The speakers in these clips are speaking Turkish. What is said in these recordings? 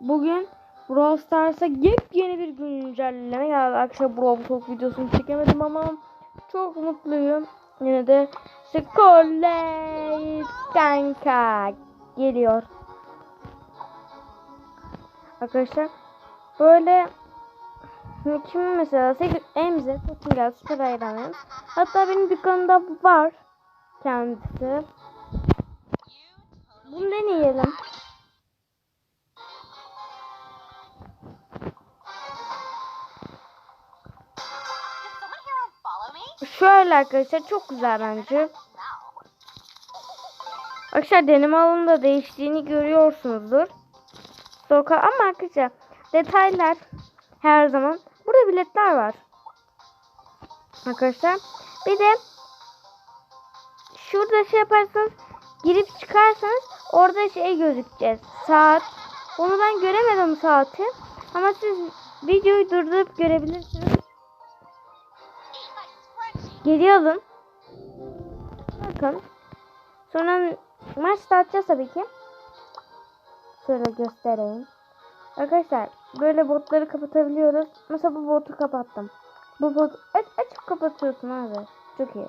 Bugün Brawl Stars'a yepyeni bir güncelleme geldi. Arkadaşlar Brawl Talk videosunu çekemedim ama çok mutluyum. Yine de Scarlet Kanka geliyor. Arkadaşlar böyle kim mesela 8 Emze Tosun gel süper hayranıyım. Hatta benim dükkanımda var kendisi. Bunu deneyelim. Şöyle arkadaşlar çok güzel bence. Arkadaşlar deneme alanında değiştiğini görüyorsunuzdur. Soka ama arkadaşlar detaylar her zaman. Burada biletler var. Arkadaşlar bir de şurada şey yaparsanız girip çıkarsanız orada şey gözükeceğiz. Saat. Onu ben göremedim saati. Ama siz videoyu durdurup görebilirsiniz. Geri. Bakın. Sonra maç startacağız tabii ki. Şöyle göstereyim. Arkadaşlar böyle botları kapatabiliyoruz. Mesela bu botu kapattım. Bu bot aç, açıp kapatıyorsun abi. Çok iyi.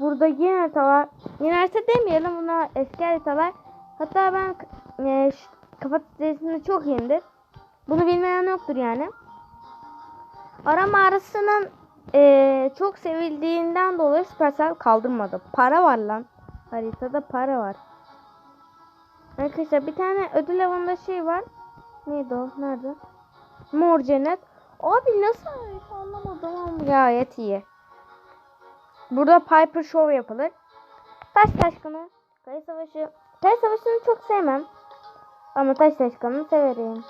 Burada yeni haritalar. Yeni harita demeyelim buna eski haritalar. Hatta ben e, kapat sitesinde çok iyiyimdir. Bunu bilmeyen yoktur yani. Ara mağarasının eee, çok sevildiğinden dolayı Supercell kaldırmadı. Para var lan. Haritada para var. Arkadaşlar bir tane ödül avında şey var. Neydi o? Nerede? Mor cennet. Abi nasıl harita anlamadım ama gayet iyi. Burada Piper Show yapılır. Taş taşkını. Kaya savaşı. Kaya savaşını çok sevmem. Ama taş taşkını severim.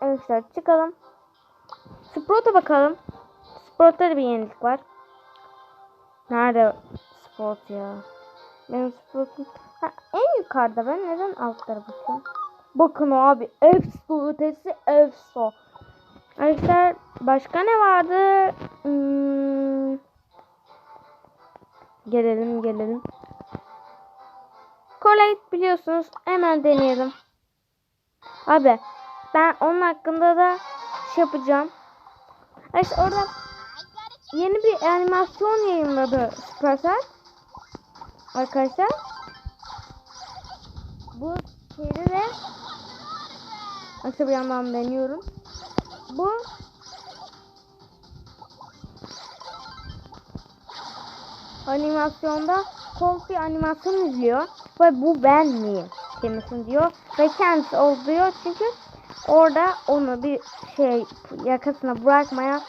Arkadaşlar çıkalım. Sprout'a bakalım. Sprout'ta da bir yenilik var. Nerede Sprout ya? Benim Sprout'um... Ha, en yukarıda ben neden altlara bakıyorum? Bakın abi EFSO ötesi EFSO. Arkadaşlar başka ne vardı? Hmm. Gelelim gelelim. Collate biliyorsunuz. Hemen deneyelim. Abi ben onun hakkında da şey yapacağım. İşte orada I got a yeni bir animasyon yayınladı Supercell. Arkadaşlar. Bu şeyde de Arkadaşlar bir yandan deniyorum. Bu animasyonda Colby animasyon izliyor ve bu ben miyim kendisi diyor ve kendisi ol diyor çünkü orada onu bir şey yakasına bırakmayan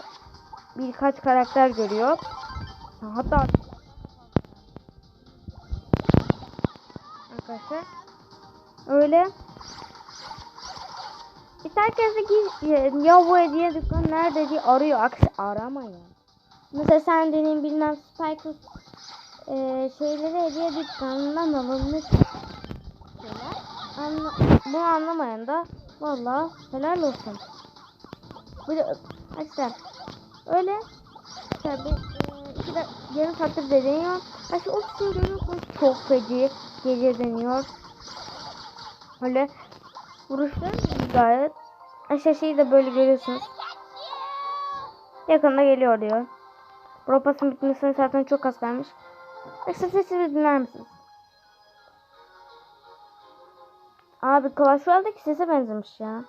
birkaç karakter görüyor. Hatta arkadaşlar öyle de ki ya bu hediye dükkanı nerede diye arıyor. Aksi aramayın. Mesela sen dediğin bilmem Spike e, şeyleri hediye dükkanından alınmış şeyler. Anla, bunu anlamayan da valla helal olsun. Bir de arkadaşlar öyle tabi e, de yarım saattir de deniyor. Arkadaşlar o görüyorsunuz çok feci gece deniyor. Öyle vuruşlar gayet aşağı şeyi de böyle görüyorsunuz. Yakında geliyor diyor. Propas'ın bitmesine zaten çok az kalmış. Neyse sesini dinler misiniz? Abi Clash Royale'deki sese benzemiş ya.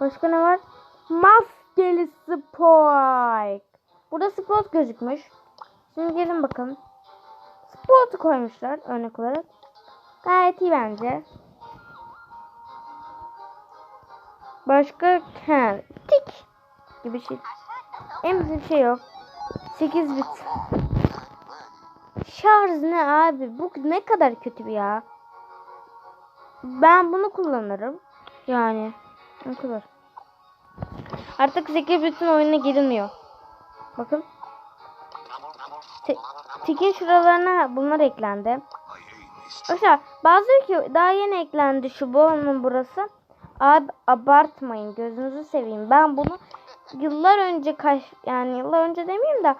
Başka ne var? Maskeli Spike. Burada Sprout gözükmüş. Şimdi gelin bakalım. Sprout'u koymuşlar örnek olarak. Gayet iyi bence. Başka he, tik gibi şey. En bir şey yok. 8 bit. Şarj ne abi? Bu ne kadar kötü bir ya. Ben bunu kullanırım. Yani ne kadar. Artık 8 bitin oyununa girilmiyor. Bakın. Te- Tikin şuralarına bunlar eklendi. Arkadaşlar bazı ki daha yeni eklendi şu onun burası. Abi abartmayın gözünüzü seveyim. Ben bunu yıllar önce kaç yani yıllar önce demeyeyim de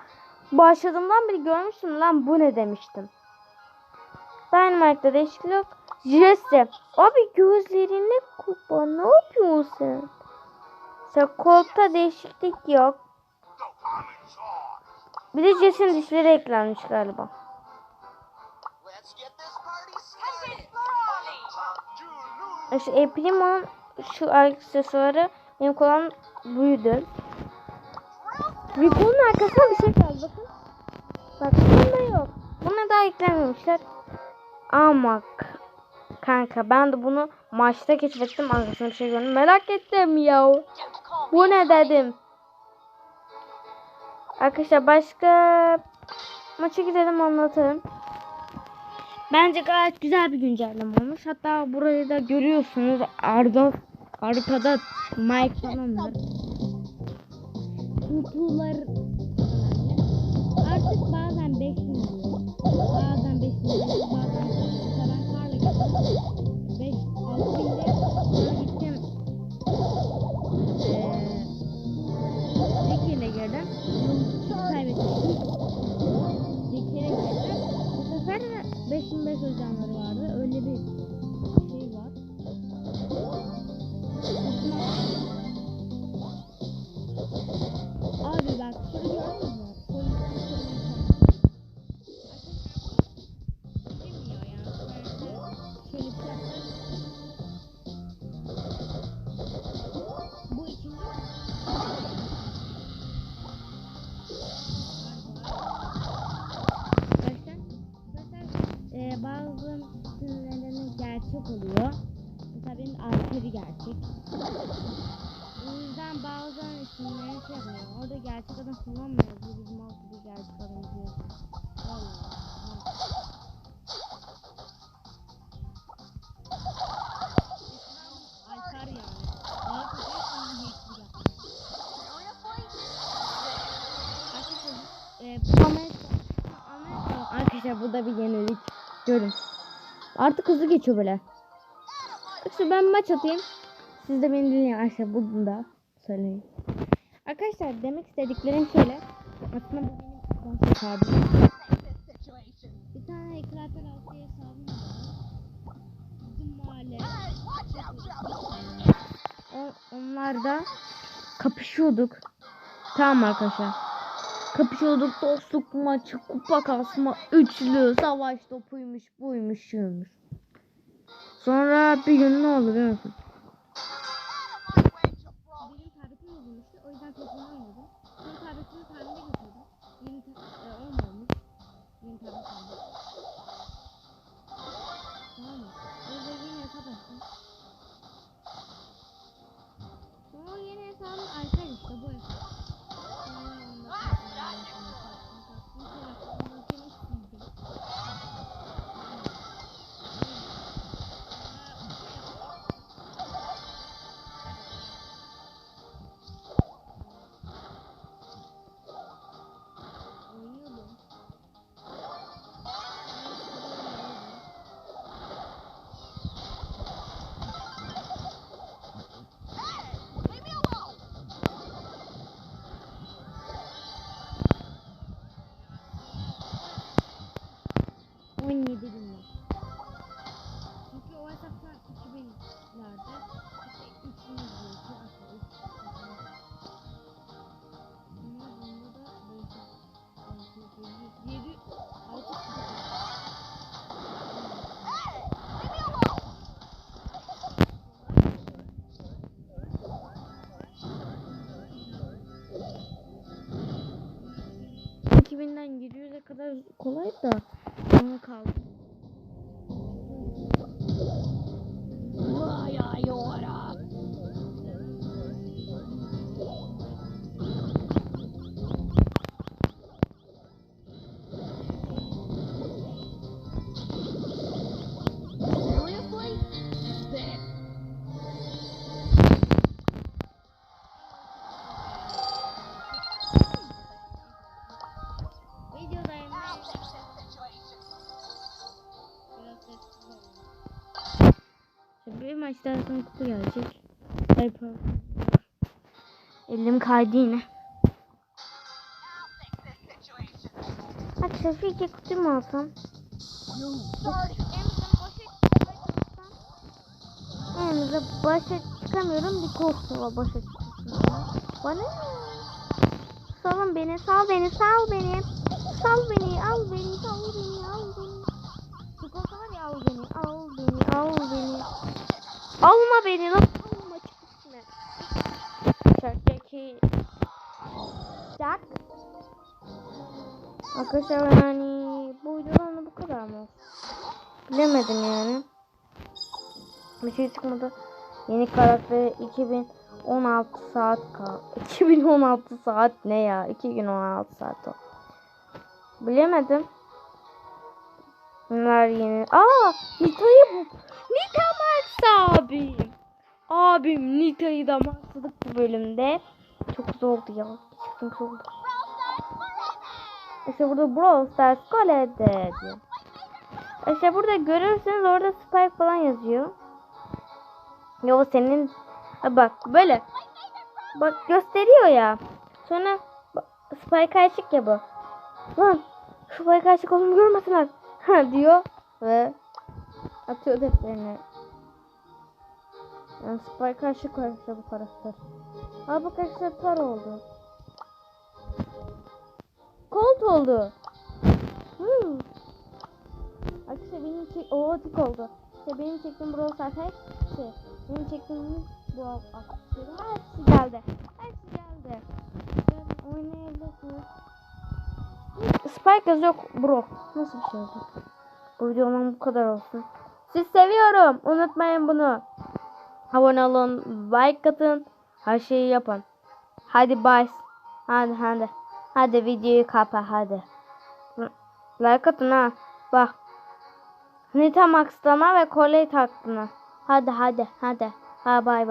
başladığımdan beri görmüştüm lan bu ne demiştim. Dynamite'da değişiklik yok. Jesse. Abi gözlerini kapa. Ne yapıyorsun sen? Sen koltukta değişiklik yok. Bir de Jesse'nin dişleri eklenmiş galiba. E Primo'nun şu aksesuarı benim kulağım buydu. Rico'nun arkasına bir şey kaldı bakın. Bak bunda yok. Buna daha eklememişler. Ama k- kanka ben de bunu maçta keşfettim. Arkasına bir şey gördüm. Merak ettim ya. Bu ne dedim. Arkadaşlar başka maça gidelim anlatırım. Bence gayet güzel bir güncelleme olmuş. Hatta burayı da görüyorsunuz. Arda arkada mic falan var. Kutular artık bazen 5 bin oluyor. Bazen 5 bin Oh. Alkoli gerçek. O yüzden bazen isimlerini şey yapmıyor. Orada gerçek adam kullanmıyor. Bu bizim alkoli gerçek adam diyor. Yapmıyor. Arkadaşlar, e, bu Amerika, Amerika, arkadaşlar bu da bir yenilik. Görün. Artık hızlı geçiyor böyle. Arkadaşlar ben maç atayım. Siz de beni dinleyin arkadaşlar bunu da söyleyin. Arkadaşlar demek istediklerim şöyle. Aslında bu benim dans hesabım. Bir tane ekranlar altı hesabım var. Bizim mahalle. O, onlar da kapışıyorduk. Tamam arkadaşlar. Kapışıyorduk dostluk maçı, kupa kasma, üçlü, savaş topuymuş, buymuş, şuymuş. Sonra bir gün ne oldu biliyor musun? Benim tablet 2007 günü. Çünkü o hesaplar 2000'lerde işte 2000 yılında 2000'den 700'e kadar kolay da. 我考。Maçtan sonra kutu gelecek. Ay pardon. Elim kaydı yine. Arkadaşlar bir iki kutu mu alsam? İt? başa çıkamıyorum. Bir korktuğumla başa çıkıyorsun. Bana ne? Salın beni, sal beni, sal beni. Sal beni, al beni, sal beni, al beni. Çikolata var ya al beni, al beni, al beni. Alma beni lan. Çık üstüne. Şarkıdaki. Jack. Arkadaşlar yani bu videodan bu kadar mı? Bilemedim yani. Bir şey çıkmadı. Yeni karakter 2016 saat kal. 2016 saat ne ya? 2016 saat o. Bilemedim. Bunlar yeni. Aa, Nita'yı bu. Nita Max abim. Abim Nita'yı da maxladık bu bölümde. Çok zordu ya. Çıktım zordu. İşte burada Brawl Stars Cole'de diyor. İşte burada görürsünüz orada Spike falan yazıyor. Yo senin Ha bak böyle. Bak gösteriyor ya. Sonra Spike açık ya bu. Lan Spike açık olduğunu görmesinler. Ha diyor ve atıyor defterine. Yani açık var işte bu karakter. Ha bak aksesuar oldu. Colt oldu. Hmm. Arkadaşlar benim çek o tik oldu. İşte benim çektiğim Brawl Stars hepsi. Benim çektiğim bu aktörüm hepsi geldi. Hepsi geldi. Oynayabilirsiniz. Spike yazıyor bro. Nasıl bir şey oldu? Bu videodan bu kadar olsun. Siz seviyorum. Unutmayın bunu. Abone olun. Like atın. Her şeyi yapın. Hadi bye. Hadi hadi. Hadi videoyu kapa hadi. Like atın ha. Bak. Nita Max'lama ve kolye taktın ha. Hadi hadi hadi. Ha bay bay.